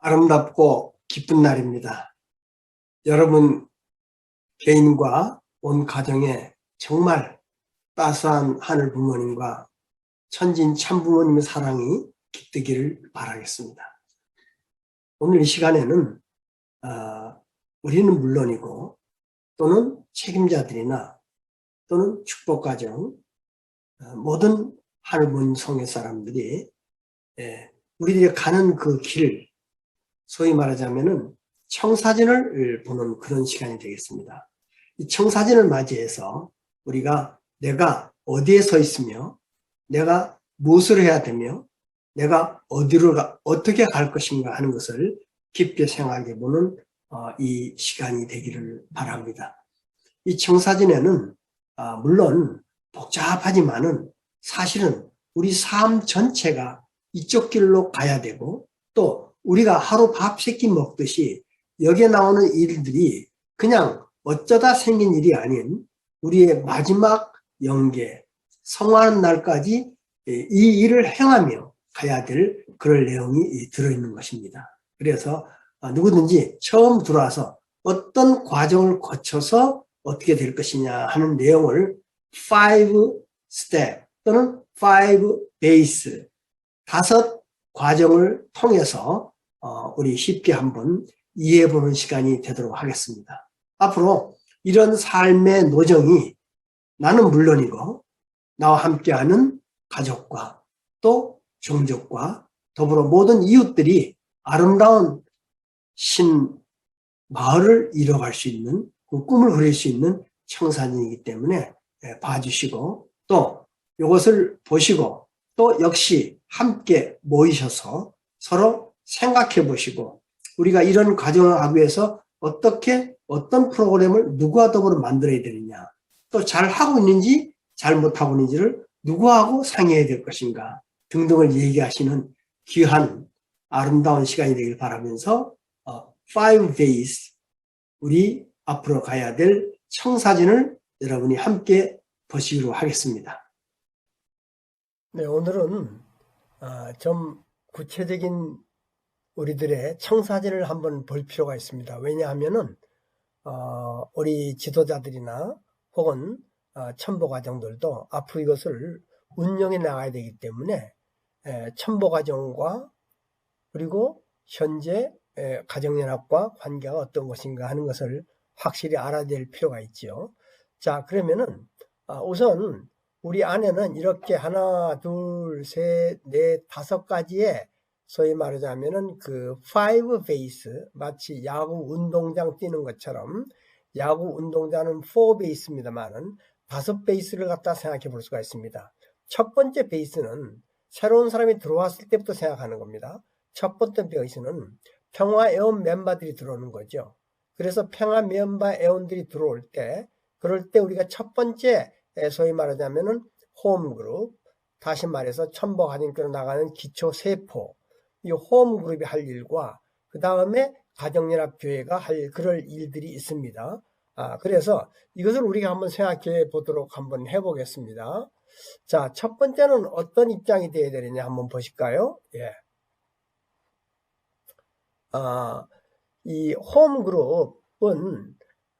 아름답고 기쁜 날입니다. 여러분 개인과 온 가정에 정말 따스한 하늘 부모님과 천진 참 부모님의 사랑이 깃들기를 바라겠습니다. 오늘 이 시간에는 어, 우리는 물론이고 또는 책임자들이나 또는 축복가정 어, 모든 하늘문 성의 사람들이 예, 우리들이 가는 그 길, 소위 말하자면은 청사진을 보는 그런 시간이 되겠습니다. 이 청사진을 맞이해서 우리가 내가 어디에 서 있으며 내가 무엇을 해야 되며 내가 어디로 가, 어떻게 갈 것인가 하는 것을 깊게 생각해 보는 어, 이 시간이 되기를 바랍니다. 이 청사진에는 아, 물론 복잡하지만은 사실은 우리 삶 전체가 이쪽 길로 가야 되고 또 우리가 하루 밥 세 끼 먹듯이 여기에 나오는 일들이 그냥 어쩌다 생긴 일이 아닌 우리의 마지막 영계 성화하는 날까지 이 일을 행하며 가야 될 그럴 내용이 들어있는 것입니다. 그래서 누구든지 처음 들어와서 어떤 과정을 거쳐서 어떻게 될 것이냐 하는 내용을 5 step 또는 5 base 다섯 과정을 통해서 어, 우리 쉽게 한번 이해해 보는 시간이 되도록 하겠습니다. 앞으로 이런 삶의 노정이 나는 물론이고 나와 함께하는 가족과 또 종족과 더불어 모든 이웃들이 아름다운 신 마을을 이뤄갈 수 있는 그 꿈을 그릴 수 있는 청산이기 때문에 예, 봐주시고 또 이것을 보시고 또 역시 함께 모이셔서 서로 생각해 보시고 우리가 이런 과정을 하기 위해서 어떻게 어떤 프로그램을 누구와 더불어 만들어야 되느냐 또 잘 하고 있는지 잘 못하고 있는지를 누구하고 상의해야 될 것인가 등등을 얘기하시는 귀한 아름다운 시간이 되길 바라면서 어, Five Days 우리 앞으로 가야 될 청사진을 여러분이 함께 보시기로 하겠습니다. 네, 오늘은 아, 좀 구체적인 우리들의 청사진을 한번 볼 필요가 있습니다. 왜냐하면은 어, 우리 지도자들이나 혹은 어, 첨보과정들도 앞으로 이것을 운영해 나가야 되기 때문에 에, 첨보과정과 그리고 현재 에, 가정연합과 관계가 어떤 것인가 하는 것을 확실히 알아야 될 필요가 있죠. 자 그러면은 아, 우선 우리 안에는 이렇게 하나, 둘, 셋, 넷, 다섯 가지의 소위 말하자면은 그 파이브 베이스 마치 야구 운동장 뛰는 것처럼 야구 운동장은 4 베이스입니다만은 다섯 베이스를 갖다 생각해 볼 수가 있습니다. 첫 번째 베이스는 새로운 사람이 들어왔을 때부터 생각하는 겁니다. 첫 번째 베이스는 평화 애원 멤버들이 들어오는 거죠. 그래서 평화 멤버 애원들이 들어올 때 그럴 때 우리가 첫 번째 소위 말하자면은 홈그룹 다시 말해서 첨보 가정교로 나가는 기초 세포 이 홈그룹이 할 일과 그 다음에 가정연합교회가 할 그럴 일들이 있습니다. 아, 그래서 이것을 우리가 한번 생각해 보도록 한번 해보겠습니다. 자, 첫 번째는 어떤 입장이 되어야 되느냐 한번 보실까요? 예. 아, 이 홈그룹은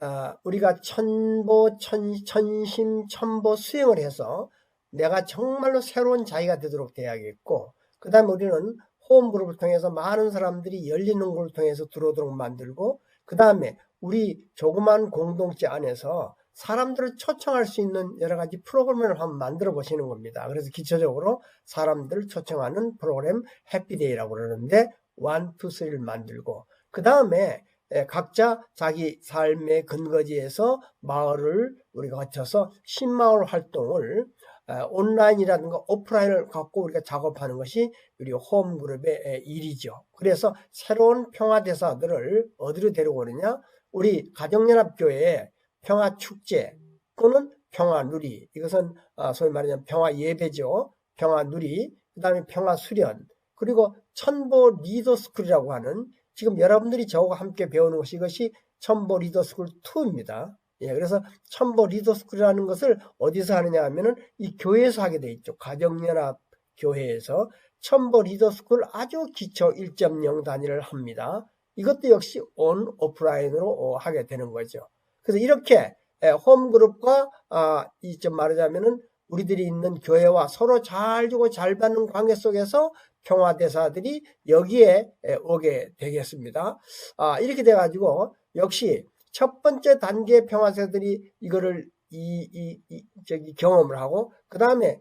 아, 우리가 천보, 천, 천심, 천보 수행을 해서 내가 정말로 새로운 자기가 되도록 돼야겠고, 그 다음에 우리는 홈그룹을 통해서 많은 사람들이 열리는 걸 통해서 들어오도록 만들고, 그 다음에 우리 조그만 공동체 안에서 사람들을 초청할 수 있는 여러 가지 프로그램을 한번 만들어 보시는 겁니다. 그래서 기초적으로 사람들을 초청하는 프로그램 해피데이라고 그러는데, 1, 2, 3를 만들고, 그 다음에 예, 각자 자기 삶의 근거지에서 마을을 우리가 거쳐서 신마을 활동을 온라인이라든가 오프라인을 갖고 우리가 작업하는 것이 우리 홈그룹의 일이죠. 그래서 새로운 평화대사들을 어디로 데려오느냐? 우리 가정연합교회의 평화축제 또는 평화누리 이것은 아, 소위 말하자면 평화예배죠. 평화누리 그 다음에 평화수련 그리고 천보 리더스쿨이라고 하는 지금 여러분들이 저와 함께 배우는 것이 이것이 첨보 리더스쿨 2입니다. 예, 그래서 첨보 리더스쿨이라는 것을 어디서 하느냐 하면은 이 교회에서 하게 돼 있죠. 가정연합 교회에서 첨보 리더스쿨 아주 기초 1.0 단위를 합니다. 이것도 역시 온 오프라인으로 어, 하게 되는 거죠. 그래서 이렇게 에, 홈그룹과 아, 이좀 말하자면은 우리들이 있는 교회와 서로 잘 주고 잘 받는 관계 속에서 평화 대사들이 여기에 에, 오게 되겠습니다. 아, 이렇게 돼 가지고 역시 첫 번째 단계 평화대사들이 이거를 이, 이, 이 저기 경험을 하고 그 다음에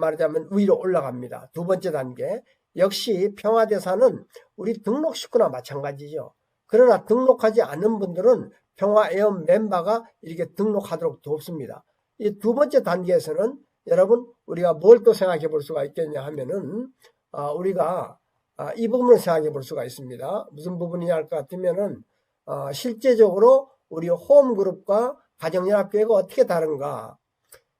말하자면 위로 올라갑니다. 두 번째 단계 역시 평화대사는 우리 등록 식구나 마찬가지죠. 그러나 등록하지 않은 분들은 평화애원 멤버가 이렇게 등록하도록 돕습니다. 이 두 번째 단계에서는 여러분 우리가 뭘 또 생각해 볼 수가 있겠냐 하면은 아, 우리가 아, 이 부분을 생각해 볼 수가 있습니다. 무슨 부분이냐 할 것 같으면은 어, 실제적으로 우리 홈그룹과 가정연합교회가 어떻게 다른가?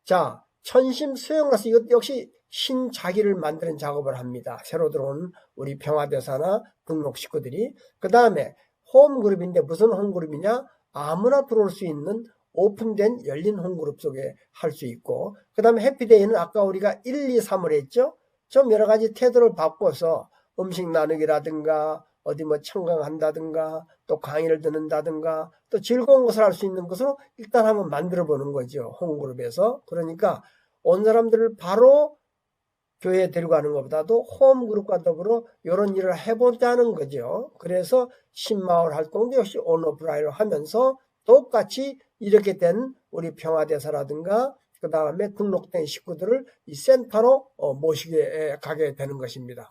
자, 천심 수영라서 이것 역시 신자기를 만드는 작업을 합니다. 새로 들어온 우리 평화대사나 등록 식구들이. 그 다음에 홈그룹인데 무슨 홈그룹이냐? 아무나 들어올 수 있는 오픈된 열린 홈그룹 속에 할 수 있고 그 다음에 해피데이는 아까 우리가 1, 2, 3을 했죠. 좀 여러 가지 태도를 바꿔서 음식 나누기라든가 어디 뭐 청강한다든가 또 강의를 듣는다든가 또 즐거운 것을 할 수 있는 것으로 일단 한번 만들어 보는 거죠. 홈그룹에서. 그러니까 온 사람들을 바로 교회에 데리고 가는 것보다도 홈그룹과 더불어 이런 일을 해보자는 거죠. 그래서 신마을 활동도 역시 온오프라인을 하면서 똑같이 이렇게 된 우리 평화대사라든가 그 다음에 등록된 식구들을 이 센터로 어, 모시게 가게 되는 것입니다.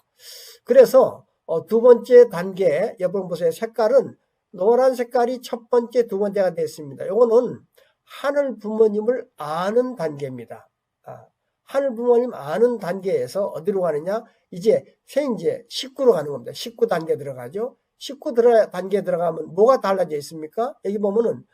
그래서 어, 두 번째 단계 여러분 보세요. 색깔은 노란 색깔이 첫 번째, 두 번째가 됐습니다. 이거는 하늘 부모님을 아는 단계입니다. 아, 하늘 부모님 아는 단계에서 어디로 가느냐? 이제 생제 19로 가는 겁니다. 19 단계 들어가죠. 19 들어, 단계 들어가면 뭐가 달라져 있습니까? 여기 보면은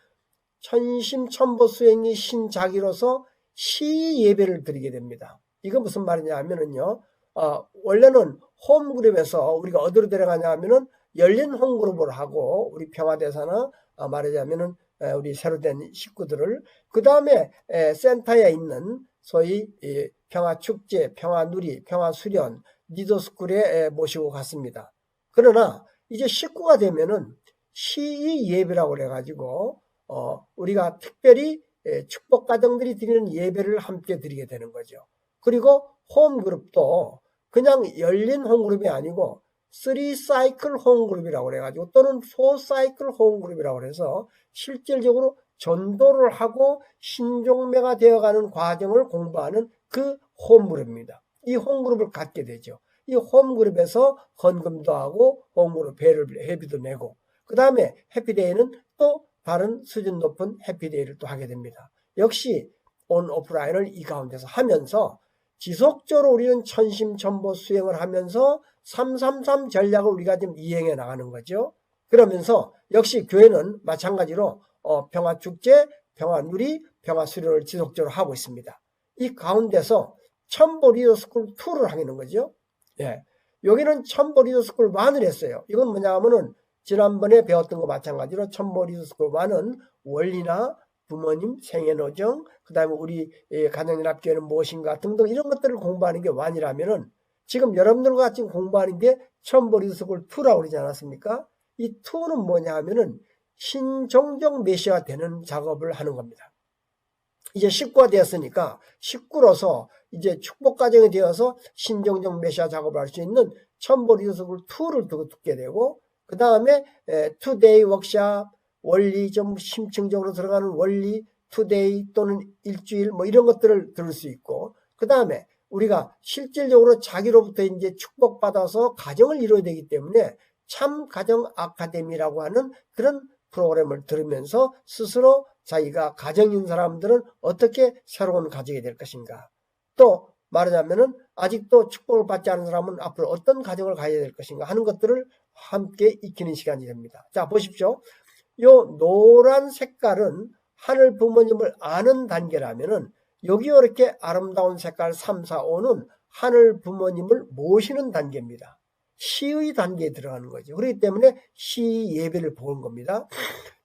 천심천보 수행이 신자기로서 시 예배를 드리게 됩니다. 이거 무슨 말이냐 하면은요. 어, 원래는 홈그룹에서 우리가 어디로 들어가냐 하면은 열린 홈그룹을 하고 우리 평화대사나 어, 말하자면은 에, 우리 새로 된 식구들을 그 다음에 센터에 있는 소위 이 평화축제, 평화누리, 평화수련, 리더스쿨에 에, 모시고 갔습니다. 그러나 이제 식구가 되면은 시의 예배라고 그래가지고 어, 우리가 특별히 에, 축복 가정들이 드리는 예배를 함께 드리게 되는 거죠. 그리고 홈그룹도 그냥 열린 홈그룹이 아니고 3사이클 홈그룹이라고 그래가지고 또는 4사이클 홈그룹이라고 그래서 실질적으로 전도를 하고 신종매가 되어가는 과정을 공부하는 그 홈그룹입니다. 이 홈그룹을 갖게 되죠. 이 홈그룹에서 헌금도 하고 홈그룹 배를 회비도 내고 그 다음에 해피데이는 또 다른 수준 높은 해피데이를 또 하게 됩니다. 역시 온 오프라인을 이 가운데서 하면서 지속적으로 우리는 천심천보 수행을 하면서 333 전략을 우리가 지금 이행해 나가는 거죠. 그러면서 역시 교회는 마찬가지로 어, 평화축제, 평화누리, 평화수련을 지속적으로 하고 있습니다. 이 가운데서 천보 리더스쿨 2를 하는 거죠. 예. 여기는 천보 리더스쿨 1을 했어요. 이건 뭐냐 하면은 지난번에 배웠던 거 마찬가지로 천보 리더스쿨 1은 원리나 부모님 생애노정, 그 다음에 우리 가정연합교회는 무엇인가 등등 이런 것들을 공부하는 게 완이라면은 지금 여러분들과 같이 공부하는 게 천보 리더스쿨 2라고 그러지 않았습니까? 이 2는 뭐냐 하면은 신종종 메시아가 되는 작업을 하는 겁니다. 이제 식구가 되었으니까 식구로서 이제 축복 과정이 되어서 신종종 메시아 작업을 할 수 있는 천보 리더스쿨 2를 두고 듣게 되고 그 다음에 투데이 워크샵 원리 좀 심층적으로 들어가는 원리 투데이 또는 일주일 뭐 이런 것들을 들을 수 있고 그 다음에 우리가 실질적으로 자기로부터 이제 축복받아서 가정을 이루어야 되기 때문에 참 가정 아카데미라고 하는 그런 프로그램을 들으면서 스스로 자기가 가정인 사람들은 어떻게 새로운 가정이 될 것인가 또 말하자면은 아직도 축복을 받지 않은 사람은 앞으로 어떤 가정을 가져야 될 것인가 하는 것들을 함께 익히는 시간이 됩니다. 자 보십시오. 요 노란 색깔은 하늘 부모님을 아는 단계라면은 여기 이렇게 아름다운 색깔 3, 4, 5는 하늘 부모님을 모시는 단계입니다. 시의 단계에 들어가는 거죠. 그렇기 때문에 시 예배를 보는 겁니다.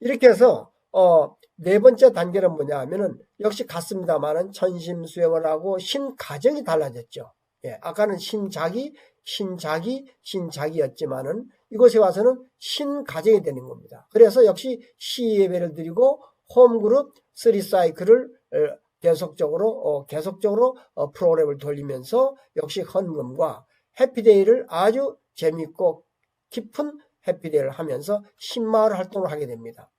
이렇게 해서 어, 네 번째 단계는 뭐냐 하면은 역시 같습니다만은 천심 수행을 하고 신 가정이 달라졌죠. 예, 아까는 신자기, 신자기, 신자기였지만은 이곳에 와서는 신가정이 되는 겁니다. 그래서 역시 시 예배를 드리고 홈그룹 3사이클을 계속적으로 어, 계속적으로 어, 프로그램을 돌리면서 역시 헌금과 해피데이를 아주 재밌고 깊은 해피데이를 하면서 신마을 활동을 하게 됩니다.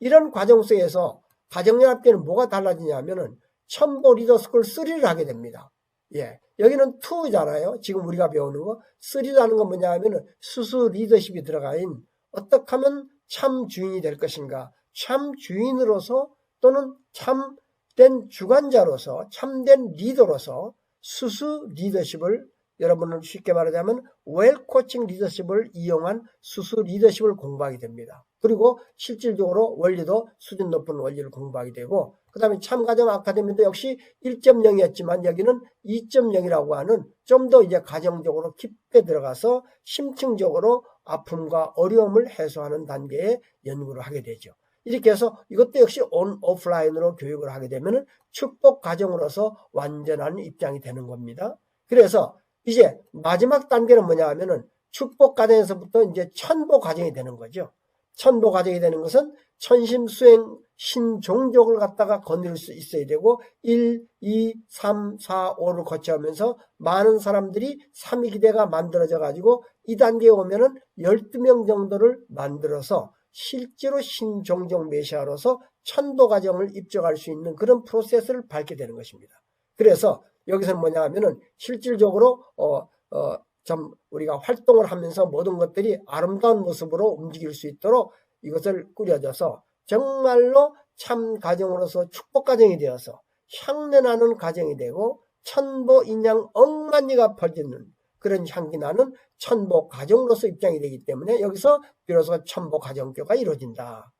이런 과정 속에서 가정연합회는 뭐가 달라지냐면은 첨보 리더스쿨 3를 하게 됩니다. 예. 여기는 2잖아요. 지금 우리가 배우는 거. 3라는 건 뭐냐 하면은 수수 리더십이 들어가인 어떻게 하면 참 주인이 될 것인가. 참 주인으로서 또는 참된 주관자로서 참된 리더로서 수수 리더십을 여러분은 쉽게 말하자면 웰 코칭 리더십을 이용한 수수 리더십을 공부하게 됩니다. 그리고 실질적으로 원리도 수준 높은 원리를 공부하게 되고 그 다음에 참가정 아카데미도 역시 1.0이었지만 여기는 2.0이라고 하는 좀 더 이제 가정적으로 깊게 들어가서 심층적으로 아픔과 어려움을 해소하는 단계의 연구를 하게 되죠. 이렇게 해서 이것도 역시 온 오프라인으로 교육을 하게 되면 축복 가정으로서 완전한 입장이 되는 겁니다. 그래서 이제 마지막 단계는 뭐냐 하면은 축복 가정에서부터 이제 천보 가정이 되는 거죠. 천보 가정이 되는 것은 천심수행 신종족을 갖다가 거느릴 수 있어야 되고 1, 2, 3, 4, 5를 거쳐오면서 많은 사람들이 삼위기대가 만들어져 가지고 이 단계에 오면은 12명 정도를 만들어서 실제로 신종족 메시아로서 천도 과정을 입적할 수 있는 그런 프로세스를 밟게 되는 것입니다. 그래서 여기서는 뭐냐 하면은 실질적으로 어, 어, 좀 우리가 활동을 하면서 모든 것들이 아름다운 모습으로 움직일 수 있도록 이것을 꾸려져서 정말로 참 가정으로서 축복 가정이 되어서 향내나는 가정이 되고 천보 인양 억만리가 퍼지는 그런 향기 나는 천보 가정으로서 입장이 되기 때문에 여기서 비로소 천보 가정교가 이루어진다.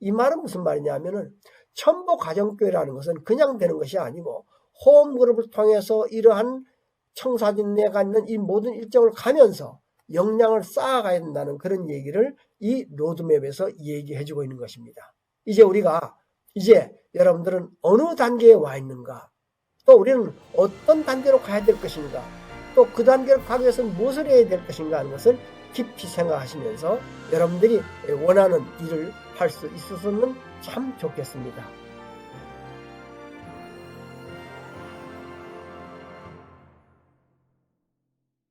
이 말은 무슨 말이냐 하면은 천보 가정교회라는 것은 그냥 되는 것이 아니고 홈그룹을 통해서 이러한 청사진내가 있는 이 모든 일정을 가면서 역량을 쌓아가야 된다는 그런 얘기를 이 로드맵에서 얘기해 주고 있는 것입니다. 이제 우리가 이제 여러분들은 어느 단계에 와 있는가 또 우리는 어떤 단계로 가야 될 것인가 또 그 단계를 가기 위해서는 무엇을 해야 될 것인가 하는 것을 깊이 생각하시면서 여러분들이 원하는 일을 할 수 있었으면 참 좋겠습니다.